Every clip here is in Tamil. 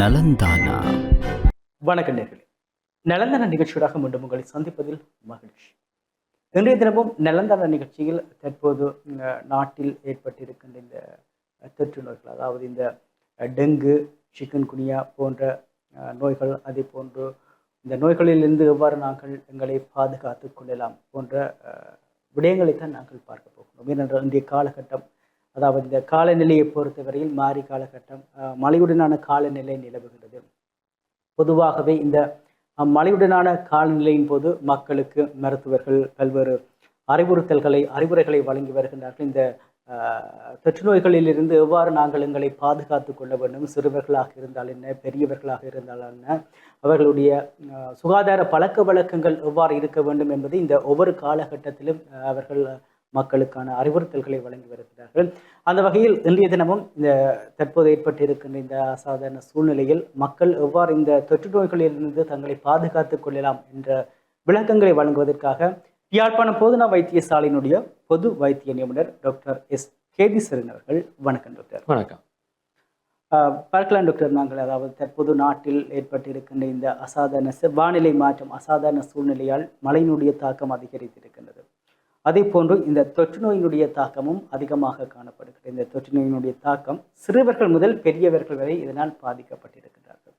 நலந்தானா? வணக்கம் நேர்களே. நலந்தான நிகழ்ச்சியோடாக மீண்டும் உங்களை சந்திப்பதில் மகிழ்ச்சி. இன்றைய தினமும் நலந்தான நிகழ்ச்சியில் தற்போது நாட்டில் ஏற்பட்டிருக்கின்ற இந்த தொற்று நோய்கள் அதாவது இந்த டெங்கு சிக்கன் குனியா போன்ற நோய்கள் அதே போன்று இந்த நோய்களிலிருந்து எவ்வாறு நாங்கள் எங்களை பாதுகாத்துக் கொள்ளலாம் போன்ற விடயங்களைத்தான் நாங்கள் பார்க்க போகிறோம். ஏனென்றால் இன்றைய காலகட்டம் அதாவது இந்த காலநிலையை பொறுத்தவரையில் மாறி காலகட்டம் அஹ், மழையுடனான காலநிலை நிலவுகிறது பொதுவாகவே இந்த மழையுடனான காலநிலையின் போது மக்களுக்கு மருத்துவர்கள் பல்வேறு அறிவுறுத்தல்களை அறிவுரைகளை வழங்கி வருகின்றார்கள். இந்த தொற்று நோய்களிலிருந்து எவ்வாறு நாங்கள் எங்களை பாதுகாத்து கொள்ள வேண்டும்? சிறுவர்களாக இருந்தால் என்ன? பெரியவர்களாக இருந்தால் என்ன? அவர்களுடைய சுகாதார பழக்க வழக்கங்கள் எவ்வாறு இருக்க வேண்டும் என்பது இந்த ஒவ்வொரு காலகட்டத்திலும் அவர்கள் மக்களுக்கான அறிவுறுத்தல்களை வழங்கி வருகிறார்கள். அந்த வகையில் இன்றைய தினமும் இந்த தற்போது ஏற்பட்டிருக்கின்ற இந்த அசாதாரண சூழ்நிலையில் மக்கள் எவ்வாறு இந்த தொற்று நோய்களிலிருந்து தங்களை பாதுகாத்துக் கொள்ளலாம் என்ற விளக்கங்களை வழங்குவதற்காக யாழ்ப்பாணம் போதனா வைத்தியசாலையினுடைய பொது வைத்திய நிபுணர் டாக்டர் எஸ். கேதீஸ்வரன் அவர்கள். வணக்கம் டாக்டர். வணக்கம். பார்க்கலாம் டாக்டர். நாங்கள் அதாவது தற்போது நாட்டில் ஏற்பட்டிருக்கின்ற இந்த அசாதாரண வானிலை மாற்றம் அசாதாரண சூழ்நிலையால் மழையினுடைய தாக்கம் அதிகரித்திருக்கின்றது. அதே போன்று இந்த தொற்று நோயினுடைய தாக்கமும் அதிகமாக காணப்படுகிறது. இந்த தொற்று நோயினுடைய தாக்கம் சிறுவர்கள் முதல் பெரியவர்கள் வரை இதனால் பாதிக்கப்பட்டிருக்கிறார்கள்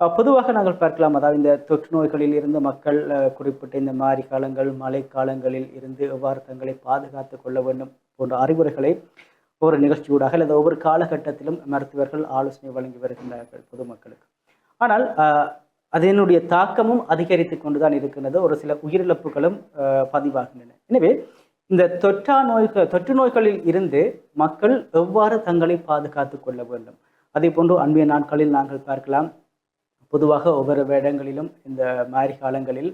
பொதுவாக நாங்கள் பார்க்கலாம். அதாவது இந்த தொற்று நோய்களில் இருந்து மக்கள் குறிப்பிட்ட இந்த மாரி காலங்கள் மழை காலங்களில் இருந்து எவ்வாறு தங்களை பாதுகாத்து கொள்ள வேண்டும் போன்ற அறிவுரைகளை ஒவ்வொரு நிகழ்ச்சியூடாக அல்லது ஒவ்வொரு காலகட்டத்திலும் மருத்துவர்கள் ஆலோசனை வழங்கி வருகின்றார்கள் பொதுமக்களுக்கு. ஆனால் அதனுடைய தாக்கமும் அதிகரித்து கொண்டுதான் இருக்கின்றது ஒரு சில உயிரிழப்புகளும் பதிவாகின்றன. எனவே இந்த தொற்றா நோய்கள் தொற்று நோய்களில் இருந்து மக்கள் எவ்வாறு தங்களை பாதுகாத்து கொள்ள வேண்டும்? அதே போன்று அண்மைய நாட்களில் நாங்கள் பார்க்கலாம். பொதுவாக ஒவ்வொரு இடங்களிலும் இந்த மாரி காலங்களில்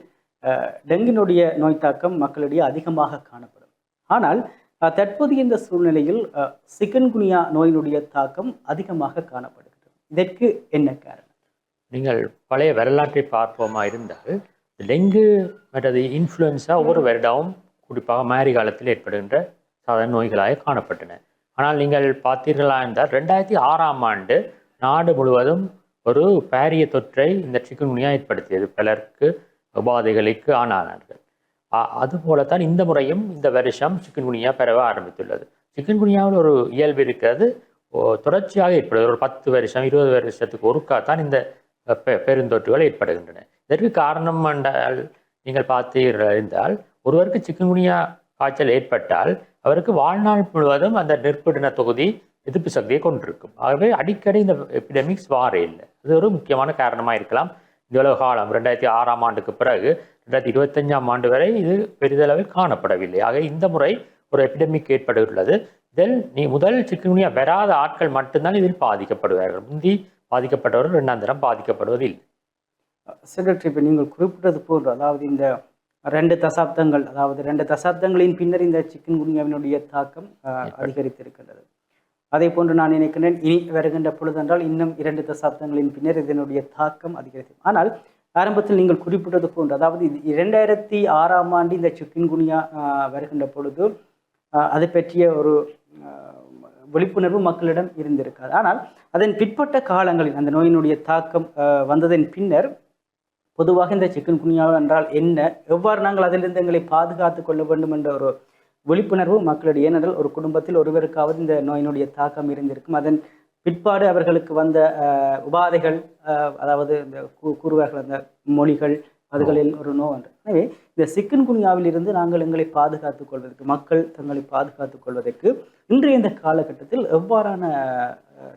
டெங்கினுடைய நோய் தாக்கம் மக்களிடையே அதிகமாக காணப்படும். ஆனால் தற்போது தற்போதைய இந்த சூழ்நிலையில் சிக்கன்குனியா நோயினுடைய தாக்கம் அதிகமாக காணப்படுகிறது. இதற்கு என்ன காரணம்? நீங்கள் பழைய வரலாற்றை பார்ப்போமா இருந்தால் டெங்கு மற்றது இன்ஃப்ளூயன்ஸா ஒவ்வொரு வருடமும் குறிப்பாக மாரி காலத்தில் ஏற்படுகின்ற சாதாரண நோய்களாக காணப்பட்டன. ஆனால் நீங்கள் பார்த்தீர்களா என்றால் ரெண்டாயிரத்தி ஆறாம் ஆண்டு நாடு முழுவதும் ஒரு பாரிய தொற்றை இந்த சிக்குன்குனியா ஏற்படுத்தியது. பலருக்கு உபாதைகளுக்கு ஆனானார்கள் அ- அதுபோலத்தான் இந்த முறையும் இந்த வருஷம் சிக்கன்குனியா பரவ ஆரம்பித்துள்ளது. சிக்கன்குனியாவில் ஒரு இயல்பு இருக்கிறது. தொடர்ச்சியாக ஏற்படுது ஒரு பத்து வருஷம் இருபது வருஷத்துக்கு ஒருக்கா தான் இந்த பெருந்தொற்றுகள் ஏற்படுகின்றன. இதற்கு காரணம் என்றால் நீங்கள் பார்த்தீர்கள் இருந்தால் ஒருவருக்கு சிக்கன்குனியா காய்ச்சல் ஏற்பட்டால் அவருக்கு வாழ்நாள் முழுவதும் அந்த நெற்பிடின தொகுதி எதிர்ப்பு சக்தியை கொண்டிருக்கும். ஆகவே அடிக்கடி இந்த எபிடமிக்ஸ் வார இல்லை. அது ஒரு முக்கியமான காரணமாக இருக்கலாம். இந்த உலக காலம் ரெண்டாயிரத்தி ஆறாம் ஆண்டுக்கு பிறகு ரெண்டாயிரத்தி இருபத்தஞ்சாம் ஆண்டு வரை இது பெரிதளவில் காணப்படவில்லை. ஆக இந்த முறை ஒரு எபிடமிக் ஏற்பட்டுள்ளது இதில் நீ முதல் சிக்கன்குனியா வராத ஆட்கள் மட்டும்தான் இதில் பாதிக்கப்படுவார்கள். முந்தி பாதிக்கப்பட்டவர்கள் இரண்டாம் தரம் பாதிக்கப்படுவதில்லை செக்ரட்டரி இப்போ நீங்கள் குறிப்பிட்டது போன்று அதாவது இந்த ரெண்டு தசாப்தங்கள் அதாவது ரெண்டு தசாப்தங்களின் பின்னர் இந்த சிக்கன்குனியாவினுடைய தாக்கம் அஹ், அதிகரித்திருக்கின்றது. அதே போன்று நான் நினைக்கிறேன் இனி வருகின்ற பொழுதென்றால் இன்னும் இரண்டு தசாப்தங்களின் பின்னர் இதனுடைய தாக்கம் அதிகரிக்கும். ஆனால் ஆரம்பத்தில் நீங்கள் குறிப்பிட்டது போன்று அதாவது இது இரண்டாயிரத்தி ஆறாம் ஆண்டு இந்த சிக்கன்குனியா அஹ், வருகின்ற பொழுது அது பற்றிய ஒரு விழிப்புணர்வு மக்களிடம் இருந்திருக்காது. ஆனால் அதன் பிற்பட்ட காலங்களில் அந்த நோயினுடைய தாக்கம் வந்ததன் பின்னர் பொதுவாக இந்த சிக்கன் குனியா என்றால் என்ன? எவ்வாறு நாங்கள் அதிலிருந்து எங்களை பாதுகாத்து கொள்ள வேண்டும் என்ற ஒரு விழிப்புணர்வு மக்களிடையே ஏனென்றால் ஒரு குடும்பத்தில் ஒருவருக்காவது இந்த நோயினுடைய தாக்கம் இருந்திருக்கும். அதன் பிற்பாடு அவர்களுக்கு வந்த உபாதைகள் அதாவது இந்த கூறுவார்கள் அந்த மொழிகள் அதுகளில் ஒரு நோய் ஒன்று எனவே இந்த சிக்கன் குனியாவிலிருந்து நாங்கள் எங்களை பாதுகாத்துக் கொள்வதற்கு மக்கள் தங்களை பாதுகாத்துக் கொள்வதற்கு இன்றைய இந்த காலகட்டத்தில் எவ்வாறான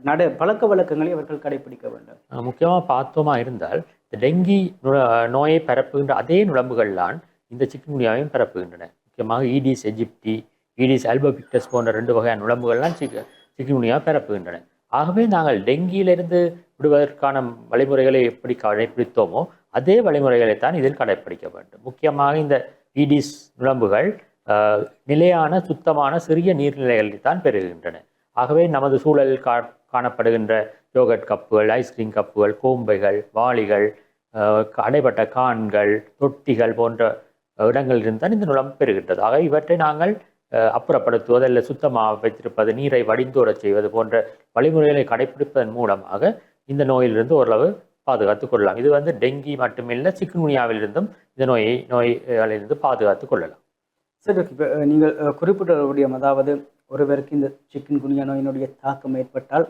நட பழக்க வழக்கங்களை அவர்கள் கடைபிடிக்க வேண்டும்? முக்கியமாக பார்த்தோமா இருந்தால் இந்த டெங்கி நோயை பரப்புகின்ற அதே நுழம்புகள்தான் இந்த சிக்கன் குனியாவையும் பரப்புகின்றன. முக்கியமாக ஈடிஸ் எஜிப்டி ஈடிஸ் அல்பபிக்டஸ் போன்ற ரெண்டு வகையான நுழம்புகள்லாம் சிக்க சிக்கன்குனியா பரப்புகின்றன. ஆகவே நாங்கள் டெங்கியிலிருந்து விடுவதற்கான வழிமுறைகளை எப்படி கடைபிடித்தோமோ அதே வழிமுறைகளைத்தான் இதில் கடைப்பிடிக்க வேண்டும். முக்கியமாக இந்த ஈடிஸ் நுழம்புகள் நிலையான சுத்தமான சிறிய நீர்நிலைகளில் தான் பெறுகின்றன. ஆகவே நமது சூழலில் கா காணப்படுகின்ற யோகட் கப்புகள் ஐஸ்கிரீம் கப்புகள் கோம்பைகள் வாளிகள் அடைப்பட்ட அடைபட்ட கான்கள் தொட்டிகள் போன்ற இடங்களிலிருந்து தான் இந்த நுழம்பு பெறுகின்றது. ஆக இவற்றை நாங்கள் அப்புறப்படுத்துவது அல்ல சுத்தமாக வைத்திருப்பது நீரை வடிந்தோடச் செய்வது போன்ற வழிமுறைகளை கடைபிடிப்பதன் மூலமாக இந்த நோயிலிருந்து ஓரளவு பாதுகாத்துக் கொள்ளலாம். இது வந்து டெங்கி மட்டுமில்லை சிக்குன்குனியாவிலிருந்தும் இந்த நோயை நோய்களிலிருந்து பாதுகாத்துக் கொள்ளலாம். சரி இப்போ நீங்கள் குறிப்பிட்ட அதாவது ஒருவருக்கு இந்த சிக்கன் குனியா நோயினுடைய தாக்கம் ஏற்பட்டால்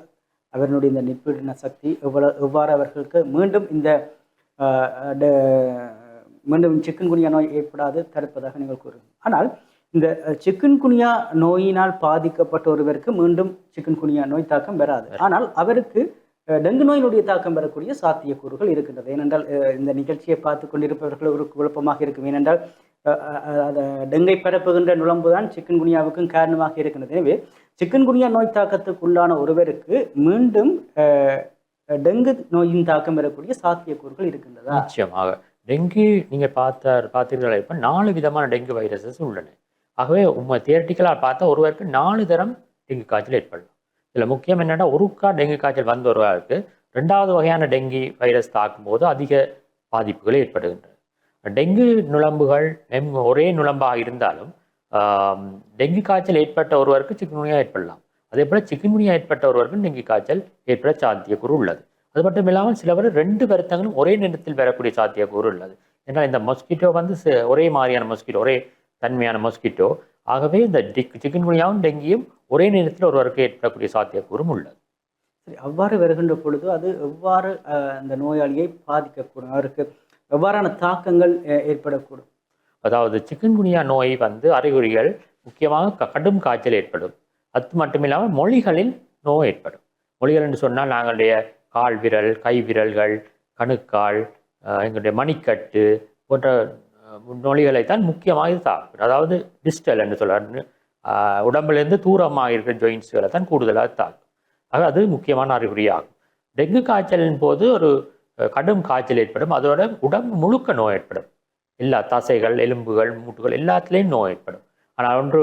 அவர்களுடைய இந்த நிற்பீடன சக்தி எவ்வளவு எவ்வாறு அவர்களுக்கு மீண்டும் இந்த மீண்டும் சிக்கன் குனியா நோய் ஏற்படாது தடுப்பதாக நீங்கள் கூறுங்கள். ஆனால் இந்த சிக்கன் குனியா நோயினால் பாதிக்கப்பட்ட ஒருவருக்கு மீண்டும் சிக்கன் குனியா நோய் தாக்கம் வராது. ஆனால் அவருக்கு டெங்கு நோயினுடைய தாக்கம் பெறக்கூடிய சாத்தியக்கூறுகள் இருக்கின்றது. ஏனென்றால் இந்த நிகழ்ச்சியை பார்த்து கொண்டிருப்பவர்கள் ஒரு குழப்பமாக இருக்கும். ஏனென்றால் டெங்கை பரப்புகின்ற நுழம்பு தான் சிக்கன் குனியாவுக்கும் காரணமாக இருக்கின்றது. எனவே சிக்கன் குனியா நோய் தாக்கத்துக்குள்ளான ஒருவருக்கு மீண்டும் டெங்கு நோயின் தாக்கம் பெறக்கூடிய சாத்தியக்கூறுகள் இருக்கின்றதா? நிச்சயமாக. டெங்கு நீங்கள் பார்த்த பார்த்தீர்களா? இப்போ நாலு விதமான டெங்கு வைரஸஸ் உள்ளன. ஆகவே உங்கள் தியரட்டிக்கலாக பார்த்தா ஒருவருக்கு நாலு தரம் டெங்கு காய்ச்சல் ஏற்படலாம். இதில் முக்கியம் என்னென்னா ஒருக்கா டெங்கு காய்ச்சல் வந்து வருவதற்கு ரெண்டாவது வகையான டெங்கி வைரஸ் தாக்கும் போது அதிக பாதிப்புகள் ஏற்படுகின்றன. டெங்கு நுழம்புகள் நெம் ஒரே நுழம்பாக இருந்தாலும் டெங்கு காய்ச்சல் ஏற்பட்ட ஒருவருக்கு சிக்கன்குனியா ஏற்படலாம். அதே போல் சிக்கன்குனியா ஏற்பட்ட ஒருவருக்கு டெங்கு காய்ச்சல் ஏற்பட சாத்தியக்கூறு உள்ளது. அது மட்டும் இல்லாமல் சிலவர் ரெண்டு வருத்தங்களும் ஒரே நேரத்தில் வரக்கூடிய சாத்தியக்கூறு உள்ளது. ஏன்னா இந்த மொஸ்கிட்டோ வந்து ஒரே மாதிரியான மொஸ்கிட்டோ ஒரே தன்மையான மொஸ்கிட்டோ ஆகவே இந்த டிக் சிக்கன்குனியாவும் டெங்கியும் ஒரே நேரத்தில் ஒருவருக்கு ஏற்படக்கூடிய சாத்தியக்கூறும் உள்ளது. சரி அவ்வாறு வருகின்ற பொழுது அது எவ்வாறு அந்த நோயாளியை பாதிக்கக்கூடும்? அவருக்கு எவ்வாறான தாக்கங்கள் ஏற்படக்கூடும்? அதாவது சிக்கன்குனியா நோய் வந்து அறிகுறிகள் முக்கியமாக க- கடும் காய்ச்சல் ஏற்படும். அது மட்டும் இல்லாமல் மொழிகளில் நோய் ஏற்படும். மொழிகள் என்று சொன்னால் நாங்களுடைய கால் விரல் கை விரல்கள் கணுக்கால் எங்களுடைய மணிக்கட்டு போன்ற அஹ், நொழிகளை தான் முக்கியமாக இது அதாவது டிஸ்டல் என்று சொல்ல உடம்புலேருந்து தூரமாக இருக்கிற ஜாயின்ஸ்களை தான் கூடுதலாக தாக்கும். ஆக அது முக்கியமான அறிகுறியாகும். டெங்கு காய்ச்சலின் போது ஒரு கடும் காய்ச்சல் ஏற்படும். அதோட உடம்பு முழுக்க நோய் ஏற்படும். எல்லா தசைகள் எலும்புகள் மூட்டுகள் எல்லாத்துலேயும் நோய் ஏற்படும். ஆனால் ஒன்று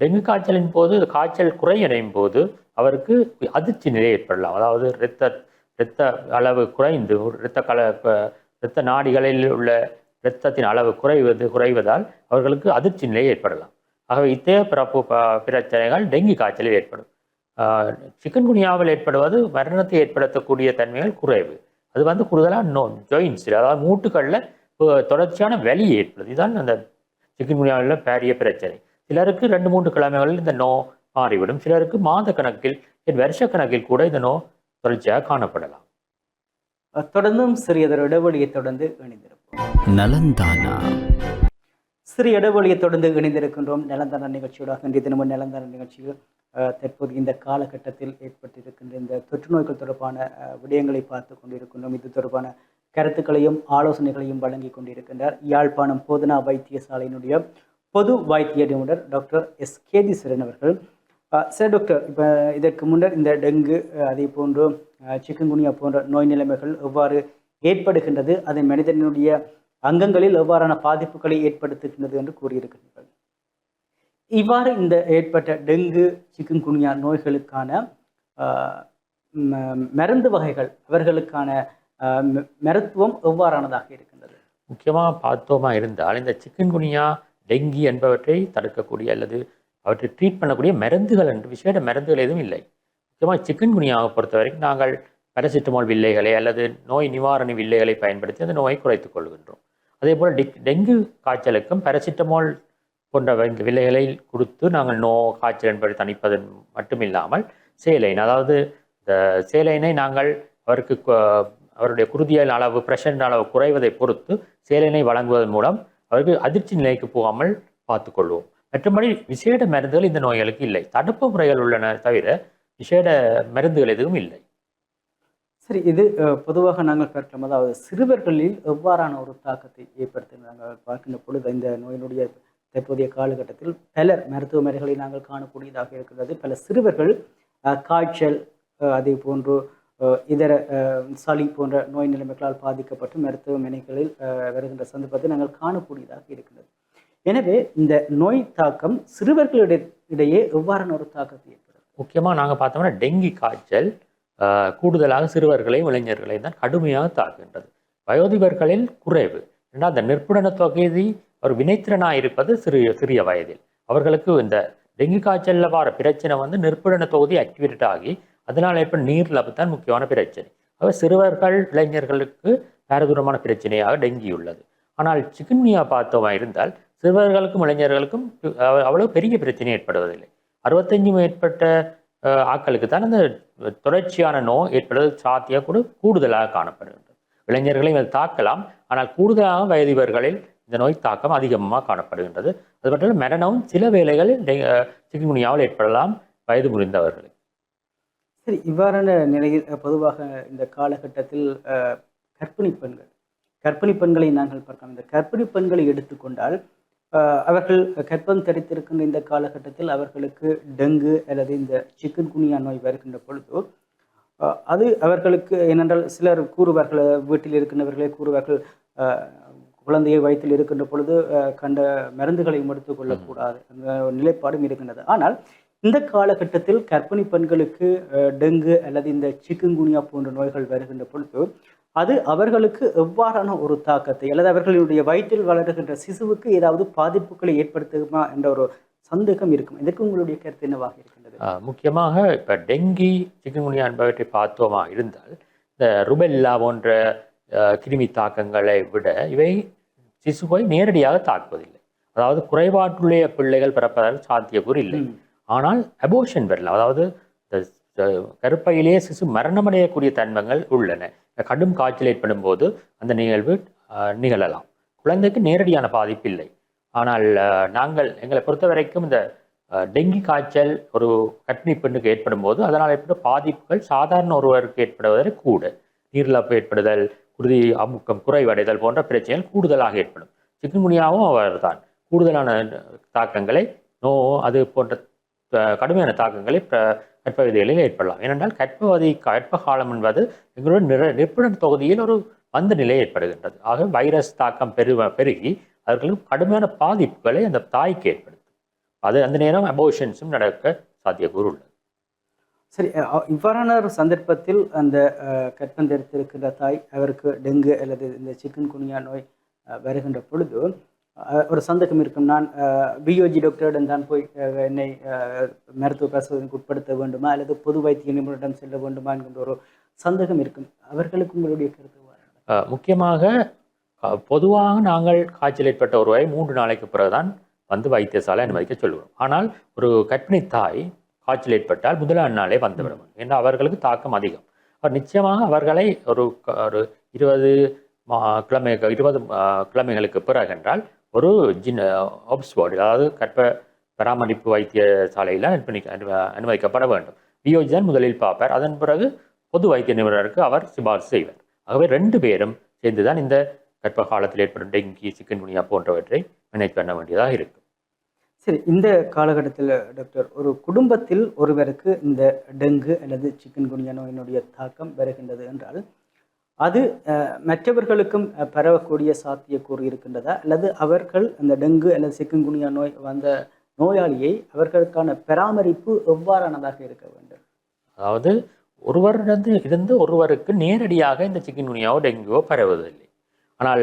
டெங்கு காய்ச்சலின் போது காய்ச்சல் குறையடையும் போது அவருக்கு அதிர்ச்சி நிலை ஏற்படலாம். அதாவது இரத்த இரத்த அளவு குறைந்து இரத்த கல இரத்த நாடிகளில் உள்ள இரத்தத்தின் அளவு குறைவது குறைவதால் அவர்களுக்கு அதிர்ச்சி நிலை ஏற்படலாம். ஆகவே இத்தகைய பிறப்பு பிரச்சனைகள் டெங்கு காய்ச்சலில் ஏற்படும். சிக்கன்குனியாவில் ஏற்படுவது மரணத்தை ஏற்படுத்தக்கூடிய தன்மைகள் குறைவு. அது வந்து கூடுதலாக நோ ஜாயின்ஸ் அதாவது மூட்டுகளில் தொடர்ச்சியான வலி ஏற்படுது. இதுதான் அந்த சிக்கன்குனியாவில் பெரிய பிரச்சனை. சிலருக்கு ரெண்டு மூன்று கிழமைகளில் இந்த நோ மாறிவிடும். சிலருக்கு மாத கணக்கில் வருஷ கணக்கில் கூட இந்த நோ தொடர்ச்சியாக காணப்படலாம். தொடர்ந்தும் சிறியதொரு இடைவெளியை தொடர்ந்து இணைந்திருப்போம். நலந்தானா. சிறு இடைவெளியை தொடர்ந்து இணைந்திருக்கின்றோம். நிலந்தர நிகழ்ச்சியோட இன்றைய தினமும் நிலந்தர நிகழ்ச்சியில் தற்போது இந்த காலகட்டத்தில் ஏற்பட்டிருக்கின்ற இந்த தொற்று நோய்கள் தொடர்பான விடயங்களை பார்த்து கொண்டிருக்கின்றோம். இது தொடர்பான கருத்துக்களையும் ஆலோசனைகளையும் வழங்கி கொண்டிருக்கின்றார் யாழ்ப்பாணம் போதனா வைத்தியசாலையினுடைய பொது வைத்திய நிபுணர் டாக்டர் எஸ். கேதீஸ்வரன் அவர்கள். சார் டாக்டர் இப்போ இதற்கு முன்னர் இந்த டெங்கு அதே போன்று சிக்கன்குனியா போன்ற நோய் நிலைமைகள் எவ்வாறு ஏற்படுகின்றது அது மனிதனுடைய அங்கங்களில் எவ்வாறான பாதிப்புகளை ஏற்படுத்துகின்றது என்று கூறியிருக்கிறீர்கள் இவ்வாறு இந்த ஏற்பட்ட டெங்கு சிக்கன்குனியா நோய்களுக்கான ம- மருந்து வகைகள் அவர்களுக்கான மருத்துவம் எவ்வாறானதாக இருக்கின்றது? முக்கியமாக பார்த்தோமா இருந்தால் இந்த சிக்கன்குனியா டெங்கி என்பவற்றை தடுக்கக்கூடிய அல்லது அவற்றை ட்ரீட் பண்ணக்கூடிய மருந்துகள் என்று விசேட மருந்துகள் எதுவும் இல்லை. முக்கியமாக சிக்கன்குனியாவை பொறுத்த வரைக்கும் நாங்கள் பாரசிட்டமால் வில்லைகளை அல்லது நோய் நிவாரண வில்லைகளை பயன்படுத்தி அந்த நோயை குறைத்துக் கொள்கின்றோம். அதே போல் டிக் டெங்கு காய்ச்சலுக்கும் பேராசிட்டமால் போன்ற விலைகளை கொடுத்து நாங்கள் நோ காய்ச்சல் என்பதை தணிப்பதன் மட்டுமில்லாமல் சேலைன் அதாவது இந்த சேலைனை நாங்கள் அவருக்கு அவருடைய குருதியல் அளவு பிரஷரின் அளவு குறைவதை பொறுத்து சேலைனை வழங்குவதன் மூலம் அவருக்கு அதிர்ச்சி நிலைக்கு போகாமல் பார்த்துக்கொள்வோம். மற்றபடி விசேட மருந்துகள் இந்த நோய்களுக்கு இல்லை. தடுப்பு முறைகள் உள்ளன தவிர விசேட மருந்துகள் எதுவும் இல்லை. சரி இது பொதுவாக நாங்கள் பார்க்கலாம் அதாவது சிறுவர்களில் எவ்வாறான ஒரு தாக்கத்தை ஏற்படுத்தி நாங்கள் பார்க்கின்ற பொழுது இந்த நோயினுடைய தற்போதைய காலகட்டத்தில் பல மருத்துவமனைகளை நாங்கள் காணக்கூடியதாக இருக்கிறது பல சிறுவர்கள் காய்ச்சல் அதே போன்று இதர சளி போன்ற நோய் நிலைமைகளால் பாதிக்கப்பட்டு மருத்துவமனைகளில் வருகின்ற சந்தர்ப்பத்தை நாங்கள் காணக்கூடியதாக இருக்கிறது எனவே இந்த நோய் தாக்கம் சிறுவர்களிடையே இடையே எவ்வாறான ஒரு தாக்கத்தை ஏற்படுத்தும்? முக்கியமாக நாங்கள் பார்த்தோம்னா டெங்கி காய்ச்சல் கூடுதலாக சிறுவர்களையும் இளைஞர்களையும் தான் கடுமையாக தாக்குகின்றது. வயோதிபர்களில் குறைவு. ஏன்னா அந்த நிற்புடன தொகுதி ஒரு வினைத்திறனாக இருப்பது சிறிய சிறிய வயதில். அவர்களுக்கு இந்த டெங்கு காய்ச்சலில் வர பிரச்சனை வந்து நிற்புடன தொகுதி ஆக்டிவேட் ஆகி அதனால் இப்போ நீர் தான் முக்கியமான பிரச்சனை. அப்ப சிறுவர்கள் இளைஞர்களுக்கு பாரதூரமான பிரச்சனையாக டெங்கி உள்ளது ஆனால் சிக்கன்குனியா பார்த்தோமா இருந்தால் சிறுவர்களுக்கும் இளைஞர்களுக்கும் அவ்வளவு பெரிய பிரச்சனை ஏற்படுவதில்லை. அறுபத்தஞ்சு மேற்பட்ட ஆக்களுக்கு தான் அந்த தொடர்ச்சியான நோய் ஏற்படுவது சாத்திய கூட கூடுதலாக காணப்படுகின்றது. இளைஞர்களையும் அது தாக்கலாம் ஆனால் கூடுதலாக வயதிவர்களில் இந்த நோய் தாக்கம் அதிகமாக காணப்படுகின்றது. அது மட்டும் மரணம் சில வேளைகளில் டெ- சிக்கன்குனியாவில் ஏற்படலாம் வயது முறிந்தவர்களுக்கு சரி இவ்வாறான நிலையில் பொதுவாக இந்த காலகட்டத்தில் கற்பிணி பெண்கள் கற்பிணி பெண்களை நாங்கள் பார்க்கலாம். இந்த கற்பிணி பெண்களை எடுத்துக்கொண்டால் அவர்கள் கர்ப்பம் தரித்திருக்கின்ற இந்த காலகட்டத்தில் அவர்களுக்கு டெங்கு அல்லது இந்த சிக்கன் குனியா நோய் வருகின்ற பொழுது அது அவர்களுக்கு ஏனென்றால் சிலர் கூறுவார்கள் வீட்டில் இருக்கின்றவர்களே கூறுவார்கள் குழந்தையை வயிற்றில் இருக்கின்ற பொழுது கண்ட மருந்துகளை எடுத்துக் கொள்ளக்கூடாது அந்த நிலைப்பாடும் இருக்கின்றது. ஆனால் இந்த காலகட்டத்தில் கர்ப்பிணி பெண்களுக்கு டெங்கு அல்லது இந்த சிக்குங்குனியா போன்ற நோய்கள் வருகின்ற பொழுது அது அவர்களுக்கு எவ்வாறான ஒரு தாக்கத்தை அல்லது அவர்களுடைய வயிற்றில் வளருகின்ற சிசுவுக்கு ஏதாவது பாதிப்புகளை ஏற்படுத்துமா என்ற ஒரு சந்தேகம் இருக்கும். இதற்கு உங்களுடைய கருத்து என்னவாக இருக்கின்றது? முக்கியமாக இப்போ டெங்கி சிக்கன்குனியா என்பவற்றை பார்த்தோமா இருந்தால் இந்த ருபெல்லா போன்ற கிருமி தாக்கங்களை விட இவை சிசுவை நேரடியாக தாக்குவதில்லை. அதாவது குறைபாட்டுடைய பிள்ளைகள் பிறப்பதற்கு சாத்தியக்கூறு இல்லை. ஆனால் அபோஷன் வரலாம். அதாவது கருப்பையிலேயே சிசு மரணமடையக்கூடிய தன்மைகள் உள்ளன. கடும் காய்ச்சல் ஏற்படும் போது அந்த நிகழ்வு நிகழலாம். குழந்தைக்கு நேரடியான பாதிப்பு இல்லை. ஆனால் நாங்கள் எங்களை பொறுத்த வரைக்கும் இந்த டெங்கி காய்ச்சல் ஒரு கர்ப்பிணி பெண்ணுக்கு ஏற்படும் போது அதனால் ஏற்படும் பாதிப்புகள் சாதாரண ஒருவருக்கு ஏற்படுவதை கூட. நீரிழப்பு ஏற்படுதல் குருதி அமுக்கம் குறைவடைதல் போன்ற பிரச்சனைகள் கூடுதலாக ஏற்படும். சிக்கன்குனியாவும் அவர்தான். கூடுதலான தாக்கங்களை நோ அது போன்ற கடுமையான தாக்கங்களை பிர- ஏற்படலாம். ஏனென்றால் கற்பவதி கற்பகாலம் காலம் என்பது எங்களோட நிற நிற்புணர் தொகுதியில் ஒரு மந்த நிலை ஏற்படுகின்றது. ஆக வைரஸ் தாக்கம் பெருவ பெருகி அவர்களுக்கு கடுமையான பாதிப்புகளை அந்த தாய்க்கு ஏற்படுத்தும். அது அந்த நேரம் அபோஷன்ஸும் நடக்க சாத்தியக்கூறு உள்ளது சரி இவ்வாறான ஒரு சந்தர்ப்பத்தில் அந்த அஹ், தாய் அவருக்கு டெங்கு அல்லது இந்த சிக்கன் குனியா நோய் வருகின்ற பொழுது ஒரு சந்தேகம் இருக்கும். நான் பிஓஜி டாக்டரிடம் தான் போய் என்னை மருத்துவ பரிசோதனைக்கு உட்படுத்த வேண்டுமா? அல்லது பொது வைத்திய நிபுணரிடம் செல்ல வேண்டுமா? என்கின்ற ஒரு சந்தேகம் இருக்கும். அவர்களுக்கு உங்களுடைய கருத்து முக்கியமாக பொதுவாக நாங்கள் காய்ச்சல் ஏற்பட்ட ஒருவரை மூன்று நாளைக்கு பிறகுதான் வந்து வைத்தியசாலை அனுமதிக்க சொல்லுவோம். ஆனால் ஒரு கர்ப்பிணி தாய் காய்ச்சல் ஏற்பட்டால் முதலாம் நாளே வந்துவிட வேண்டும் ஏன்னா அவர்களுக்கு தாக்கம் அதிகம். நிச்சயமாக அவர்களை ஒரு ஒரு இருபது கிழமை இருபது கிழமைகளுக்கு பிறகென்றால் ஒரு ஜின் ஆப்ஸ்போர்ட் அதாவது கற்ப பராமரிப்பு வைத்தியசாலையில் அனுப்பி அனுமதிக்கப்பட வேண்டும். பிஓஜி தான் முதலில் பார்ப்பார். அதன் பிறகு பொது வைத்திய நிபுணருக்கு அவர் சிபாரிசு செய்வார். ஆகவே ரெண்டு பேரும் சேர்ந்து தான் இந்த கற்ப காலத்தில் ஏற்படும் டெங்கி சிக்கன்குனியா போன்றவற்றை மேனேஜ் பண்ண வேண்டியதாக இருக்கும். சரி இந்த காலகட்டத்தில் டாக்டர் ஒரு குடும்பத்தில் ஒருவருக்கு இந்த டெங்கு அல்லது சிக்கன் குனியா நோயினுடைய தாக்கம் வருகின்றது என்றால் அது மற்றவர்களுக்கும் பரவக்கூடிய சாத்தியக்கூறு இருக்கின்றதா? அல்லது அவர்கள் அந்த டெங்கு அல்லது சிக்கன்குனியா நோய் வந்த நோயாளியை அவர்களுக்கான பராமரிப்பு எவ்வாறானதாக இருக்க வேண்டும்? அதாவது ஒருவரிடந்து இருந்து ஒருவருக்கு நேரடியாக இந்த சிக்கன்குனியாவோ டெங்குவோ பரவுவதில்லை. ஆனால்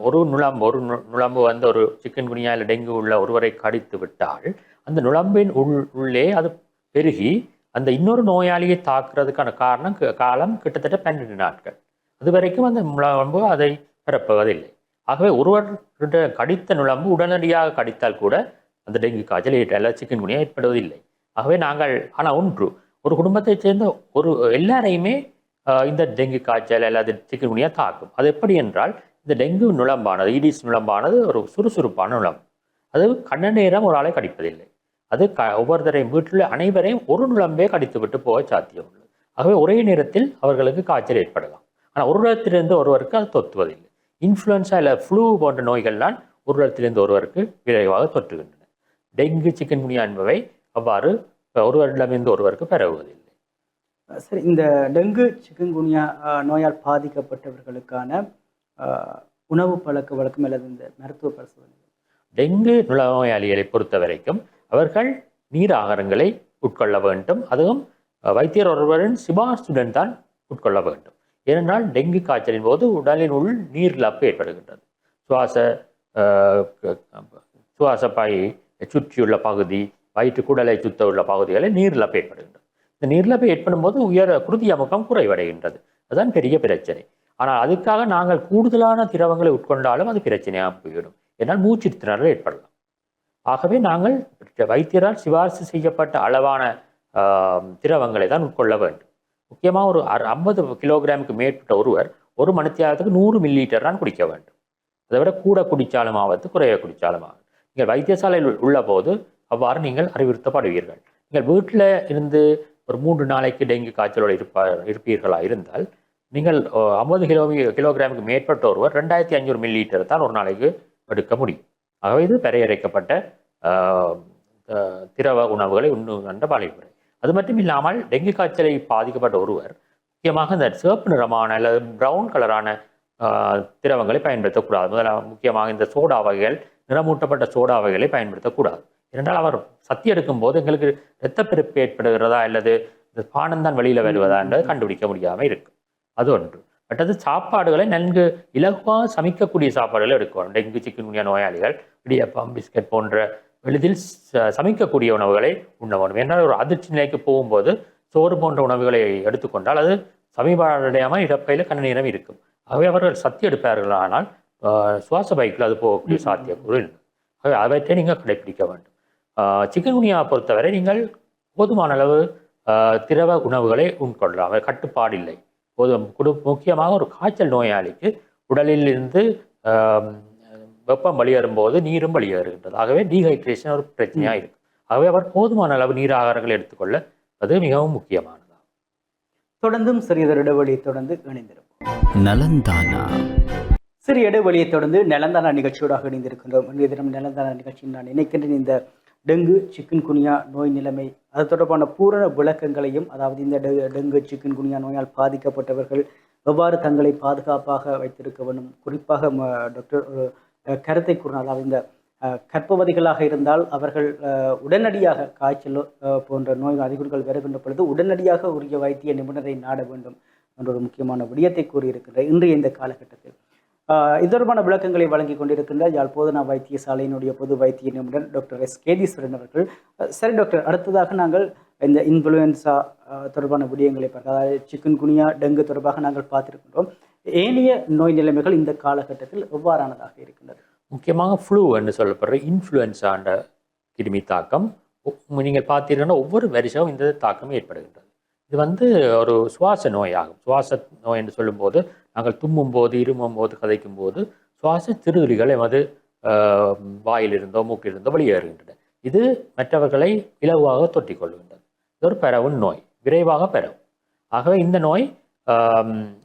ஒரு நுழம்பு ஒரு நு- நுழம்பு வந்து ஒரு சிக்கன்குனியா இல்லை டெங்கு உள்ள ஒருவரை கடித்து விட்டால் அந்த நுழம்பின் உள் உள்ளே அது பெருகி அந்த இன்னொரு நோயாளியை தாக்குறதுக்கான காரணம் க- காலம் கிட்டத்தட்ட பன்னெண்டு நாட்கள். அது வரைக்கும் அந்த நுழம்பு அதை பரப்புவதில்லை. ஆகவே ஒருவர்கிட்ட கடித்த நுழம்பு உடனடியாக கடித்தால் கூட அந்த டெங்கு காய்ச்சல் ஏற்ப- குணியாக ஏற்படுவதில்லை. ஆகவே நாங்கள் ஆனால் ஒன்று ஒரு குடும்பத்தைச் சேர்ந்த ஒரு எல்லாரையுமே இந்த டெங்கு காய்ச்சல் அல்லது சிக்கன்குனியா தாக்கும். அது எப்படி என்றால் இந்த டெங்கு நுழம்பானது ஈடிஸ் நுழம்பானது ஒரு சுறுசுறுப்பான நுழம்பு. அது கண்ண நேரம் ஒரு ஆளை கடிப்பதில்லை. அது க ஒவ்வொருத்தரையும் வீட்டில் அனைவரையும் ஒரு நுழம்பே கடித்து விட்டு போக சாத்தியம் உள்ளது ஆகவே ஒரே நேரத்தில் அவர்களுக்கு காய்ச்சல் ஏற்படலாம். ஆனால் ஒரு இடத்திலிருந்து ஒருவருக்கு அது தொத்துவதில்லை இன்ஃப்ளூயன்ஸா இல்லை ஃப்ளூ போன்ற நோய்கள்லாம் ஒரு இடத்திலிருந்து ஒருவருக்கு விரைவாக தொற்றுகின்றன. டெங்கு சிக்கன்குனியா என்பவை அவ்வாறு ஒருவரிடமிருந்து ஒருவருக்கு பரவுவதில்லை. சரி இந்த டெங்கு சிக்கன் குனியா நோயால் பாதிக்கப்பட்டவர்களுக்கான உணவு பழக்க வழக்கம் அல்லது இந்த மருத்துவ பரிசோதனை. டெங்கு நோயாளிகளை பொறுத்த வரைக்கும் அவர்கள் நீர் ஆகாரங்களை உட்கொள்ள வேண்டும். அதுவும் வைத்தியர் ஒருவரின் சிபாரிசுடன் தான் உட்கொள்ள வேண்டும். ஏனென்றால் டெங்கு காய்ச்சலின் போது உடலின் உள் நீர்லப்பு ஏற்படுகின்றது. சுவாச சுவாச பாயை சுற்றியுள்ள பகுதி வயிற்று குடலை சுத்த உள்ள பகுதிகளில் நீர்லப்பு ஏற்படுகின்றது. இந்த நீர்லப்பு ஏற்படும் போது உயர் குருதி அமுக்கம் குறைவடைகின்றது. அதுதான் பெரிய பிரச்சனை. ஆனால் அதுக்காக நாங்கள் கூடுதலான திரவங்களை உட்கொண்டாலும் அது பிரச்சனையாக போய்விடும் என்னால் மூச்சு திணறல் ஏற்படலாம். ஆகவே நாங்கள் வைத்தியரால் சிபாரிசு செய்யப்பட்ட அளவான திரவங்களை தான் உட்கொள்ள வேண்டும். முக்கியமாக ஒரு ஐம்பது கிலோகிராமுக்கு மேற்பட்ட ஒருவர் ஒரு மணித்தியாலத்துக்கு நூறு மில்லி லிட்டர் தான் குடிக்க வேண்டும். அதை விட கூட குடித்தாலும் ஆவது குறைய குடித்தாலும் ஆகும் நீங்கள் வைத்தியசாலையில் உள்ள போது அவ்வாறு நீங்கள் அறிவுறுத்தப்படுவீர்கள். நீங்கள் வீட்டில் இருந்து ஒரு மூன்று நாளைக்கு டெங்கு காய்ச்சலோடு இருப்பா இருப்பீர்களா இருந்தால் நீங்கள் ஐம்பது கிலோ கிலோகிராமுக்கு மேற்பட்ட ஒருவர் ரெண்டாயிரத்தி ஐநூறு மில்லி லிட்டர் தான் ஒரு நாளைக்கு எடுக்க முடியும். ஆகவே இது பெரையரைக்கப்பட்ட திரவ உணவுகளை உண்ணுகின்ற வழிமுறை அது மட்டும் இல்லாமல் டெங்கு காய்ச்சலை பாதிக்கப்பட்ட ஒருவர் முக்கியமாக இந்த சிவப்பு நிறமான அல்லது பிரவுன் கலரான திரவங்களை பயன்படுத்தக்கூடாது. முதல்ல முக்கியமாக இந்த சோடா வகைகள் நிறமூட்டப்பட்ட சோடா வகைகளை பயன்படுத்தக்கூடாது. ஏனென்றால் அவர் சத்தி எடுக்கும் போது எங்களுக்கு இரத்தப்பெருப்பு ஏற்படுகிறதா அல்லது இந்த பானம்தான் வெளியில் வருவதா என்பதை கண்டுபிடிக்க முடியாமல் இருக்கும் அது ஒன்று. மற்றது சாப்பாடுகளை நன்கு இலகுவாக சமைக்கக்கூடிய சாப்பாடுகளை எடுக்கணும். டெங்கு சிக்கன் நோயாளிகள் இடியப்பம் பிஸ்கட் போன்ற எளிதில் ச- சமைக்கக்கூடிய உணவுகளை உண்ண வேண்டும். ஏன்னால் ஒரு அதிர்ச்சி நிலைக்கு போகும்போது சோறு போன்ற உணவுகளை எடுத்துக்கொண்டால் அது சமீபடையாமல் இறப்பையில் கண்ணீரம் இருக்கும். ஆகவே அவர்கள் சத்தி எடுப்பார்களானால் ஆஹ், சுவாச பைக்கில் அது போகக்கூடிய சாத்தியக்கூறு இல்லை. ஆகவே அவற்றை நீங்கள் கடைபிடிக்க வேண்டும். சிக்கன்குனியா பொறுத்தவரை நீங்கள் போதுமான அளவு திரவ உணவுகளை உட்கொள்ளலாம். கட்டுப்பாடு இல்லை. போதும் முக்கியமாக ஒரு காய்ச்சல் நோயாளிக்கு உடலில் இருந்து வெப்பம் வெளியேறும் போது நீரும் வெளியேறுகின்றது. ஆகவே டீஹைட்ரேஷன் ஒரு பிரச்சனையாக இருக்கு ஆகவே அவர் போதுமான அளவு நீர் ஆகாரங்களை எடுத்துக்கொள்ள அது மிகவும் முக்கியமானது. தொடர்ந்தும் சிறியதொரு இடைவெளியை தொடர்ந்து இணைந்திருப்போம். நலந்தானா? சிறிய இடைவெளியை தொடர்ந்து நிலந்தான நிகழ்ச்சியோடாக இணைந்திருக்கின்றோம். இன்றைய தினம் நிலந்தான நிகழ்ச்சியில் நான் நினைக்கின்றேன் இந்த டெங்கு சிக்கன் குனியா நோய் நிலைமை அது தொடர்பான பூரண விளக்கங்களையும் அதாவது இந்த டெங்கு சிக்கன் குனியா நோயால் பாதிக்கப்பட்டவர்கள் எவ்வாறு தங்களை பாதுகாப்பாக வைத்திருக்க வேண்டும்? குறிப்பாக டாக்டர் கருத்தை கூறினார். அதாவது இந்த கற்பவதிகளாக இருந்தால் அவர்கள் உடனடியாக காய்ச்சல் போன்ற நோய் அறிகுறிகள் வருகின்ற பொழுது உடனடியாக உரிய வைத்திய நிபுணரை நாட வேண்டும் என்ற ஒரு முக்கியமான விடயத்தை கூறியிருக்கின்ற இன்றைய இந்த காலகட்டத்தில். இது தொடர்பான விளக்கங்களை வழங்கி கொண்டிருக்கின்ற யாழ் போதனா வைத்தியசாலையினுடைய பொது வைத்திய நிபுணர் டாக்டர் எஸ். கேதீஸ்வரன் அவர்கள். சரி டாக்டர் அடுத்ததாக நாங்கள் இந்த இன்ஃப்ளூயன்சா தொடர்பான விடயங்களை பார்க்க அதாவது சிக்கன் குனியா டெங்கு தொடர்பாக நாங்கள் பார்த்திருக்கின்றோம். ஏனைய நோய் நிலைமைகள் இந்த காலகட்டத்தில் எவ்வாறானதாக இருக்கின்றது? முக்கியமாக ஃப்ளூ என்று சொல்லப்படுற இன்ஃப்ளூயன்ஸான்ற கிருமி தாக்கம் நீங்கள் பார்த்தீங்கன்னா ஒவ்வொரு வருஷமும் இந்த தாக்கம் ஏற்படுகின்றது. இது வந்து ஒரு சுவாச நோயாகும். சுவாச நோய் என்று சொல்லும்போது நாங்கள் தும்மும் போது இருமும் போது கதைக்கும் போது சுவாச திருகுறிகள் எமது வாயிலிருந்தோ மூக்கிலிருந்தோ வெளியேறுகின்றன. இது மற்றவர்களை இலவாக தொட்டிக்கொள்கின்றது இது ஒரு பரவும் நோய் விரைவாக பரவும் ஆகவே இந்த நோய்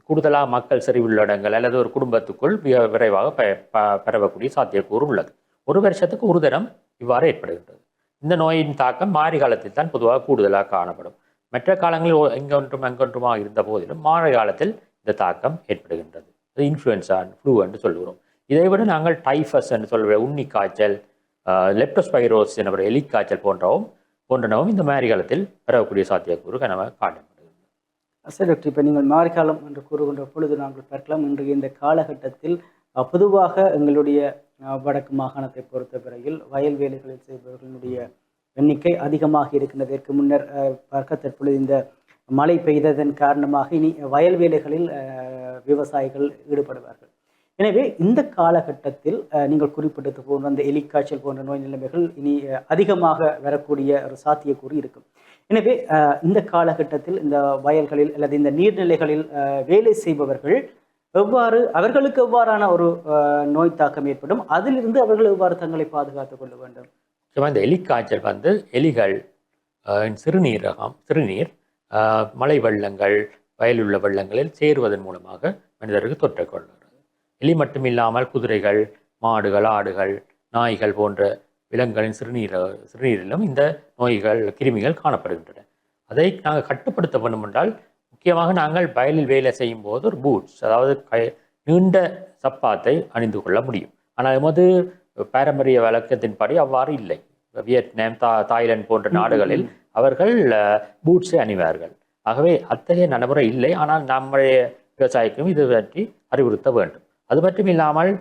கூடுதலாக மக்கள் செறிவுள்ள இடங்கள் அல்லது ஒரு குடும்பத்துக்குள் மிக விரைவாக ப- ப- பரவக்கூடிய சாத்தியக்கூறு உள்ளது. ஒரு வருஷத்துக்கு ஒரு தரம் இவ்வாறு ஏற்படுகின்றது. இந்த நோயின் தாக்கம் மாறி காலத்தில் தான் பொதுவாக கூடுதலாக காணப்படும். மற்ற காலங்களில் எங்கொன்றும் எங்கொன்றுமாக இருந்த போதிலும் மாறி காலத்தில் இந்த தாக்கம் ஏற்படுகின்றது. அது இன்ஃப்ளூயன்ஸா ஃப்ளூ என்று சொல்கிறோம் இதை விட நாங்கள் டைஃபஸ் என்று சொல்கிற உண்ணி காய்ச்சல் லெப்டோஸ்பைரோஸ் என்ற எலி காய்ச்சல் போன்றவும் போன்றனவும் இந்த மாரி காலத்தில் பரவக்கூடிய சாத்தியக்கூறு கனவாக காணப்படுகிறது சரி டாக்டர் இப்போ நீங்கள் மாரிக்காலம் என்று கூறுகின்ற பொழுது நாங்கள் பார்க்கலாம் இன்றைய இந்த காலகட்டத்தில் பொதுவாக எங்களுடைய வடக்கு மாகாணத்தை பொறுத்தவரையில் வயல் வேலைகளில் செய்பவர்களுடைய எண்ணிக்கை அதிகமாக இருக்கின்றது. இதற்கு முன்னர் பார்க்க தற்பொழுது இந்த மழை பெய்ததன் காரணமாக இனி வயல் வேலைகளில் விவசாயிகள் ஈடுபடுவார்கள். எனவே இந்த காலகட்டத்தில் நீங்கள் குறிப்பிட்டது போன்ற அந்த எலிக்காய்ச்சல் போன்ற நோய் நிலைமைகள் இனி அதிகமாக வரக்கூடிய ஒரு சாத்தியக்கூறு இருக்கும். எனவே இந்த காலகட்டத்தில் இந்த வயல்களில் அல்லது இந்த நீர்நிலைகளில் வேலை செய்பவர்கள் எவ்வாறு அவர்களுக்கு எவ்வாறான ஒரு நோய் தாக்கம் ஏற்படும் அதிலிருந்து அவர்கள் எவ்வாறு தங்களை பாதுகாத்துக் கொள்ள வேண்டும்? முக்கியமாக இந்த எலிக்காய்ச்சல் வந்து எலிகள் சிறுநீரகம் சிறுநீர் மலை மழை வெள்ளங்கள் வயலுள்ள வெள்ளங்களில் சேருவதன் மூலமாக மனிதருக்கு தொற்றை எலி மட்டும் இல்லாமல் குதிரைகள் மாடுகள் ஆடுகள் நாய்கள் போன்ற விலங்குகளின் சிறுநீர சிறுநீரிலும் இந்த நோய்கள் கிருமிகள் காணப்படுகின்றன. அதை நாங்கள் கட்டுப்படுத்த வேண்டும் என்றால் முக்கியமாக நாங்கள் வயலில் வேலை செய்யும் போது ஒரு பூட்ஸ் அதாவது கை நீண்ட சப்பாத்தை அணிந்து கொள்ள முடியும். ஆனால் எமது பாரம்பரிய வழக்கத்தின்படி அவ்வாறு இல்லை. வியட்நாம் தா தாய்லாந்து போன்ற நாடுகளில் அவர்கள் பூட்ஸை அணிவார்கள். ஆகவே அத்தகைய நடைமுறை இல்லை. ஆனால் நம்முடைய விவசாயிக்கும் இது பற்றி அறிவுறுத்த வேண்டும். அது மட்டும் இல்லாமல்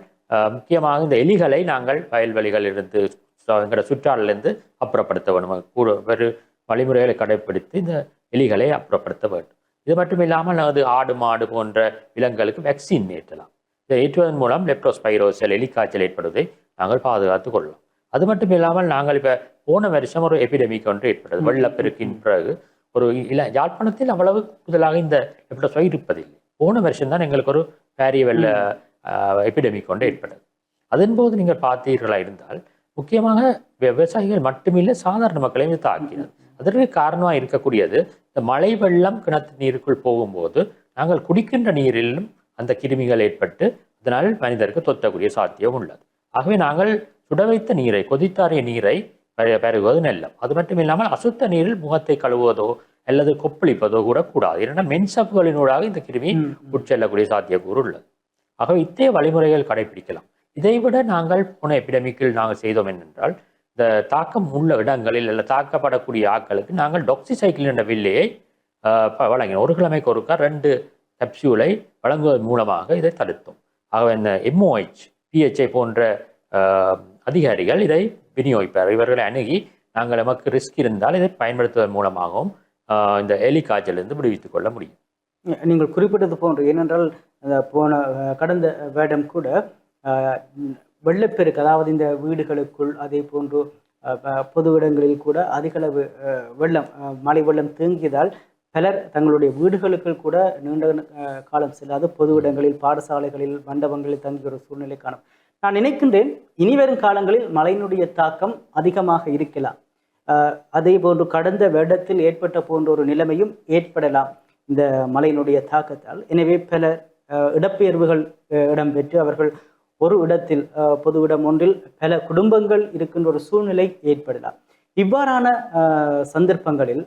முக்கியமாக இந்த எலிகளை நாங்கள் வயல்வெளிகளிலிருந்து எங்களோட சுற்றாலிலிருந்து அப்புறப்படுத்த வேண்டும். கூட வெறு வழிமுறைகளை கடைபிடித்து இந்த எலிகளை அப்புறப்படுத்த வேண்டும். இது மட்டும் இல்லாமல் அது ஆடு மாடு போன்ற விலங்குகளுக்கு வேக்சின் ஏற்றலாம். இதை ஏற்றுவதன் மூலம் லெப்டோஸ்பைரோசல் எலிக்காய்ச்சல் ஏற்படுவதை நாங்கள் பாதுகாத்துக் கொள்ளலாம் அது மட்டும் இல்லாமல் நாங்கள் இப்போ போன வருஷம் ஒரு எபிடமிக் ஒன்று ஏற்பட்டது. வெள்ளப்பெருக்கின் பிறகு ஒரு இல யாழ்ப்பாணத்தில் அவ்வளவு கூடுதலாக இந்த லெப்டோஸ்பை இருப்பதில்லை. போன வருஷம் தான் எங்களுக்கு ஒரு பாரிய வெள்ள எபிடமிக் ஒன்று ஏற்பட்டது. அதன் போது நீங்கள் பார்த்தீர்களா இருந்தால் முக்கியமாக விவசாயிகள் மட்டுமில்லை சாதாரண மக்களையும் இது தாக்கினது அதற்கு காரணமாக இருக்கக்கூடியது இந்த மழை வெள்ளம் கிணத்து நீருக்குள் போகும்போது நாங்கள் குடிக்கின்ற நீரிலும் அந்த கிருமிகள் ஏற்பட்டு அதனால் மனிதருக்கு தொத்தக்கூடிய சாத்தியம் உள்ளது. ஆகவே நாங்கள் சுட வைத்த நீரை கொதித்தாறிய நீரை பெருகுவது நல்லம். அது மட்டும் இல்லாமல் அசுத்த நீரில் முகத்தை கழுவுவதோ அல்லது கொப்பளிப்பதோ கூட கூடாது. ஏன்னா மென்சப்புகளினூடாக இந்த கிருமி. உட்செல்லக்கூடிய சாத்தியக்கூறு உள்ளது. ஆகவே இத்தகைய வழிமுறைகள் கடைபிடிக்கலாம் இதைவிட நாங்கள் போன எபிடமிக்கில் நாங்கள் செய்தோம் என்னென்றால் இந்த தாக்கம் உள்ள இடங்களில் அல்ல தாக்கப்படக்கூடிய ஆட்களுக்கு நாங்கள் டொக்சிசைக்கிள் என்ற வில்லையை வழங்கினோம். ஒரு கிழமைக்கு ஒருக்கா ரெண்டு கப்சியூலை வழங்குவதன் மூலமாக இதை தடுத்தோம். ஆகவே இந்த எம்ஓஹெச் பிஹெச்ஐ போன்ற அதிகாரிகள் இதை விநியோகிப்பார். இவர்களை அணுகி நாங்கள் நமக்கு ரிஸ்க் இருந்தால் இதை பயன்படுத்துவதன் மூலமாகவும் இந்த எலி காய்ச்சலிருந்து விடுவித்துக் கொள்ள முடியும். நீங்கள் குறிப்பிட்டது போன்று ஏனென்றால் அந்த போன கடந்த வேடம் கூட வெள்ளப்பெருக்கு அதாவது இந்த வீடுகளுக்குள் அதே போன்று பொது இடங்களில் கூட அதிகளவு வெள்ளம் மழை வெள்ளம் தேங்கியதால் பலர் தங்களுடைய வீடுகளுக்குள் கூட நீண்ட காலம் செல்லாது பொது இடங்களில் பாடசாலைகளில் மண்டபங்களில் தங்கிய ஒரு சூழ்நிலை காணும். நான் நினைக்கின்றேன் இனிவரும் காலங்களில் மழையினுடைய தாக்கம் அதிகமாக இருக்கலாம். அதே போன்று கடந்த வருடத்தில் ஏற்பட்ட போன்ற ஒரு நிலைமையும் ஏற்படலாம். இந்த மழையினுடைய தாக்கத்தால். எனவே பல இடப்பெயர்வுகள் இடம்பெற்று அவர்கள் ஒரு இடத்தில் பொது இடம் ஒன்றில் பல குடும்பங்கள் இருக்கின்ற ஒரு சூழ்நிலை ஏற்படலாம். இவ்வாறான சந்தர்ப்பங்களில்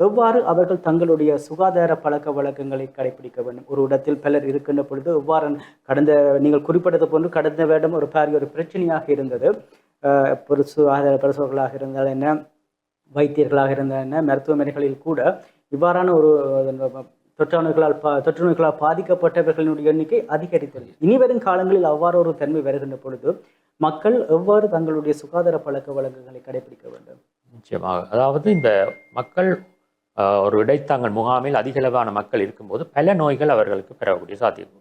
எவ்வாறு அவர்கள் தங்களுடைய சுகாதார பழக்க வழக்கங்களை கடைபிடிக்க வேண்டும்? ஒரு இடத்தில் பலர் இருக்கின்ற பொழுது எவ்வாறு கடந்த நீங்கள் குறிப்பிட்டது போன்று கடந்த வருடம் ஒரு பாரிய ஒரு பிரச்சனையாக இருந்தது. அஹ், ஒரு சுகாதார பரிசோதர்களாக இருந்தால் என்ன வைத்தியர்களாக இருந்தால் என்ன மருத்துவமனைகளில் கூட இவ்வாறான ஒரு தொற்றாணுகளால் பா தொற்று நோய்களால் பாதிக்கப்பட்டவர்களினுடைய எண்ணிக்கை அதிகரித்தது. இனி வரும் காலங்களில் அவ்வாறு ஒரு தன்மை வருகின்ற பொழுது மக்கள் எவ்வாறு தங்களுடைய சுகாதார பழக்க வழக்கங்களை கடைபிடிக்க வேண்டும்? நிச்சயமாக. அதாவது இந்த மக்கள் ஒரு இடைத்தாங்கல் முகாமில் அதிகளவான மக்கள் இருக்கும்போது பல நோய்கள் அவர்களுக்கு பெறக்கூடிய சாத்தியம்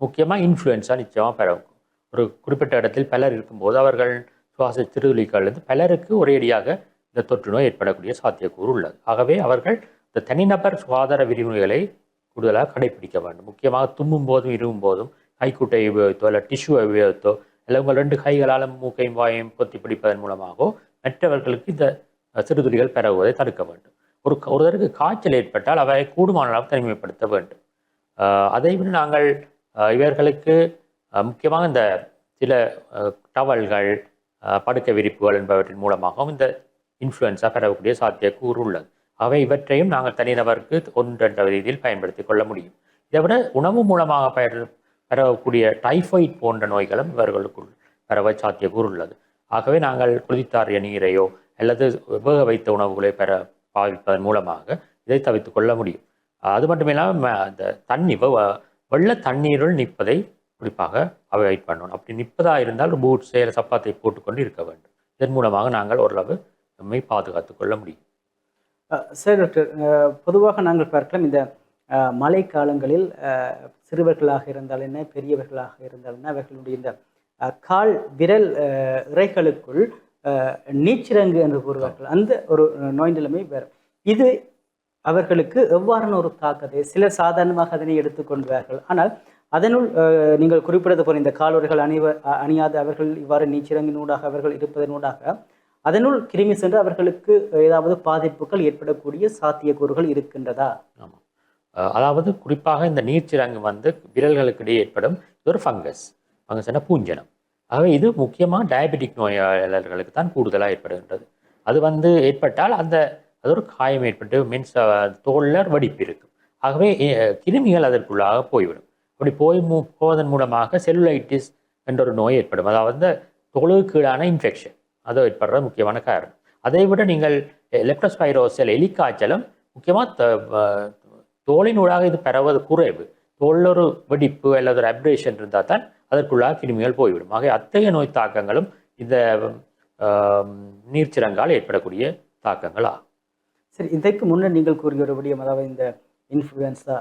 முக்கியமாக இன்ஃப்ளூயன்ஸா நிச்சயமாக பெறவும். ஒரு குறிப்பிட்ட இடத்தில் பலர் இருக்கும்போது அவர்கள் சுவாச திருதுளிகளிலிருந்து பலருக்கு ஒரேடியாக இந்த தொற்று நோய் ஏற்படக்கூடிய சாத்தியக்கூறு உள்ளது. ஆகவே அவர்கள் இந்த தனிநபர் சுகாதார விதிமுறைகளை கூடுதலாக கடைபிடிக்க வேண்டும். முக்கியமாக தும்மும் போதும் இருவும் போதும் கைக்குட்டை உபயோகித்தோ இல்லை டிஷ்யூவை உபயோகித்தோ இல்லை உங்கள் ரெண்டு கைகளால் மூக்கையும் வாயையும் பொத்தி பிடிப்பதன் மூலமாகவோ மற்றவர்களுக்கு இந்த சிறுதுளிகள் பரவுவதை தடுக்க வேண்டும். ஒரு ஒருவருக்கு காய்ச்சல் ஏற்பட்டால் அவை கூடுமான அளவு தனிமைப்படுத்த வேண்டும். அதை விட நாங்கள் இவர்களுக்கு முக்கியமாக இந்த சில டவல்கள் படுக்கை விரிப்புகள் என்பவற்றின் மூலமாகவும் இந்த இன்ஃப்ளூயன்ஸாக பெறக்கூடிய சாத்தியக்கூறு உள்ளது. அவை இவற்றையும் நாங்கள் தனிநபருக்கு ஒன்றென்ற ரீதியில் பயன்படுத்திக் கொள்ள முடியும். இதை விட உணவு மூலமாக பயிர் பெறக்கூடிய டைஃபாய்ட் போன்ற நோய்களும் இவர்களுக்குள் பரவ சாத்தியக்கூறு உள்ளது ஆகவே நாங்கள் குளித்தாரிய நீரையோ அல்லது வேக வைத்த உணவுகளை பெற பாவிப்பதன் மூலமாக இதை தவிர்த்து கொள்ள முடியும். அது மட்டும் இல்லாமல் அந்த தண்ணி வெள்ள தண்ணீருள் நிற்பதை குறிப்பாக அவாய்ட் பண்ணணும். அப்படி நிற்பதாக இருந்தால் பூட்ஸ் இல்லை சப்பாத்தை போட்டுக்கொண்டு இருக்க வேண்டும். இதன் மூலமாக நாங்கள் ஓரளவு நம்மை பாதுகாத்துக் கொள்ள முடியும். சார் டாக்டர் பொதுவாக நாங்கள் பார்க்கலாம் இந்த மழை காலங்களில் சிறுவர்களாக இருந்தால் என்ன பெரியவர்களாக இருந்தால் என்ன அவர்களுடைய இந்த கால் விரல் இறைகளுக்குள் நீச்சிறங்கு என்று கூறுவார்கள். அந்த ஒரு நோய் நிலைமை வேறு. இது அவர்களுக்கு எவ்வாறான ஒரு தாக்கத்தை சிலர் சாதாரணமாக அதனை எடுத்துக்கொள்வார்கள் ஆனால் அதனுள் நீங்கள் குறிப்பிட்டது போல இந்த காலுறைகள் அணிவ அணியாத அவர்கள் இவ்வாறு நீச்சிறங்கினூடாக அவர்கள் இருப்பதனூடாக அதனுள் கிருமி சென்று அவர்களுக்கு ஏதாவது பாதிப்புகள் ஏற்படக்கூடிய சாத்தியக்கூறுகள் இருக்கின்றதா? ஆமாம் அதாவது குறிப்பாக இந்த நீர்ச்சிரங்கு வந்து விரல்களுக்கிடையே ஏற்படும் இது ஒரு ஃபங்கஸ். ஃபங்கஸ்னா பூஞ்சனம். ஆகவே இது முக்கியமாக டயபெட்டிக் நோயாளர்களுக்கு தான் கூடுதலாக ஏற்படுகின்றது. அது வந்து ஏற்பட்டால் அந்த அது ஒரு காயம் ஏற்பட்டு மீன்ஸ் தோலில் வடிப்பு இருக்கும். ஆகவே கிருமிகள் அதற்குள்ளாக போய்விடும். அப்படி போய் போவதன் மூலமாக செல்லுலைட்டிஸ் என்ற ஒரு நோய் ஏற்படும். அதாவது தொழுவுக்கீடான தொழுக்கீடான இன்ஃபெக்ஷன் அதை ஏற்படுற முக்கியமான காரணம். அதை விட நீங்கள் லெப்டோஸ்பைரோசல் எலிக்காய்ச்சலும் முக்கியமாக தோலினூடாக இது பரவது குறைவு. தோலில் ஒரு வெடிப்பு அல்லது ஒரு அப்ரேஷன் இருந்தால் தான் அதற்குள்ளாக கிருமிகள் போய்விடும். ஆக அத்தகைய நோய் தாக்கங்களும் இந்த நீர்ச்சிரங்கால் நீர்ச்சிறங்கால் ஏற்படக்கூடிய தாக்கங்கள் ஆகும் சரி இதற்கு முன்னர் நீங்கள் கூறிய ஒரு அதாவது இந்த இன்ஃப்ளூயன்ஸா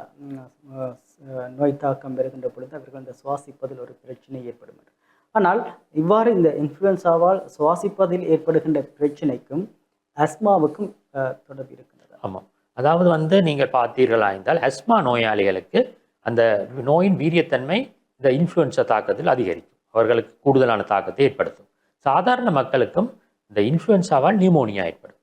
நோய் தாக்கம் பெறுகின்ற பொழுது அவர்கள் அந்த சுவாசிப்பதில் ஒரு பிரச்சனை ஏற்படும் என்று. ஆனால் இவ்வாறு இந்த இன்ஃப்ளூயன்ஸாவால் சுவாசிப்பதில் ஏற்படுகின்ற பிரச்சனைக்கும் அஸ்மாவுக்கும் தொடர்பு இருக்கின்றது. ஆமாம் அதாவது வந்து நீங்கள் பார்த்தீர்களா என்றால் அஸ்மா நோயாளிகளுக்கு அந்த நோயின் வீரியத்தன்மை இந்த இன்ஃப்ளூயன்ஸா தாக்கத்தில் அதிகரிக்கும். அவர்களுக்கு கூடுதலான தாக்கத்தை ஏற்படுத்தும். சாதாரண மக்களுக்கும் இந்த இன்ஃப்ளூயன்ஸாவால் நியூமோனியா ஏற்படும்.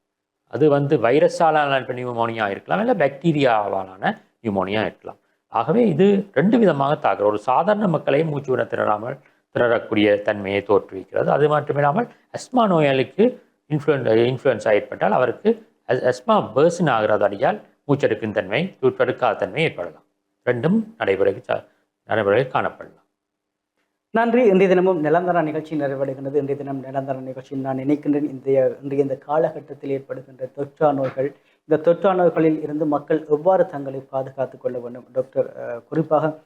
அது வந்து வைரஸாலான நியூமோனியா இருக்கலாம் இல்லை பாக்டீரியாவாலான நியூமோனியா இருக்கலாம். ஆகவே இது ரெண்டு விதமாக தாக்குற. ஒரு சாதாரண மக்களை மூச்சு விட திணறாமல் திணறக்கூடிய தன்மையை தோற்றுவிக்கிறது. அது மட்டுமில்லாமல் அஸ்மா நோயாளிக்கு இன்ஃப்ளூன் இன்ஃப்ளூயன்ஸா ஏற்பட்டால் அவருக்கு அஸ்- அஸ்மா பேர்சன் ஆகிறதடியால் மூச்செடுக்கும் தன்மை தூற்றெடுக்காத தன்மை ஏற்படலாம். ரெண்டும் நடைமுறைக்கு ச- நடைமுறையில் காணப்படலாம். நன்றி. இன்றைய தினமும் நிலந்தர நிகழ்ச்சி நிறைவடைகின்றது. இன்றைய தினம் நிலந்தர நிகழ்ச்சியில் நான் நினைக்கின்றேன் இந்த இன்றைய இந்த காலகட்டத்தில் ஏற்படுகின்ற தொற்றா நோய்கள். இந்த தொற்றா நோய்களில் இருந்து மக்கள் எவ்வாறு தங்களை பாதுகாத்துக் கொள்ள வேண்டும்? டாக்டர் குறிப்பாக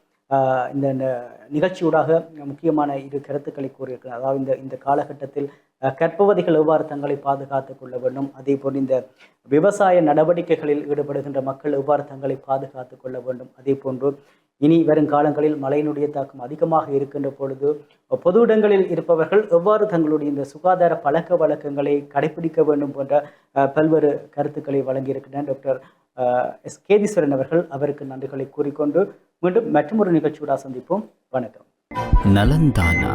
இந்த ந- நிகழ்ச்சியூடாக முக்கியமான இரு கருத்துக்களை கூறியிருக்கிறார். அதாவது இந்த இந்த காலகட்டத்தில் கற்பவதிகள் எவ்வாறு தங்களை பாதுகாத்துக் கொள்ள வேண்டும்? அதே போல் இந்த விவசாய நடவடிக்கைகளில் ஈடுபடுகின்ற மக்கள் எவ்வாறு தங்களை பாதுகாத்துக் கொள்ள வேண்டும்? அதே போன்று இனி வரும் காலங்களில் மழையினுடைய தாக்கம் அதிகமாக இருக்கின்ற பொழுது பொது இடங்களில் இருப்பவர்கள் எவ்வாறு தங்களுடைய இந்த சுகாதார பழக்க வழக்கங்களை கடைபிடிக்க வேண்டும் போன்ற பல்வேறு கருத்துக்களை வழங்கியிருக்கின்றனர். டாக்டர் எஸ் கேதீஸ்வரன் அவர்கள் அவருக்கு நன்றிகளை கூறிக்கொண்டு மீண்டும் மற்றொரு நிகழ்ச்சியோட சந்திப்போம். வணக்கம். நலந்தானா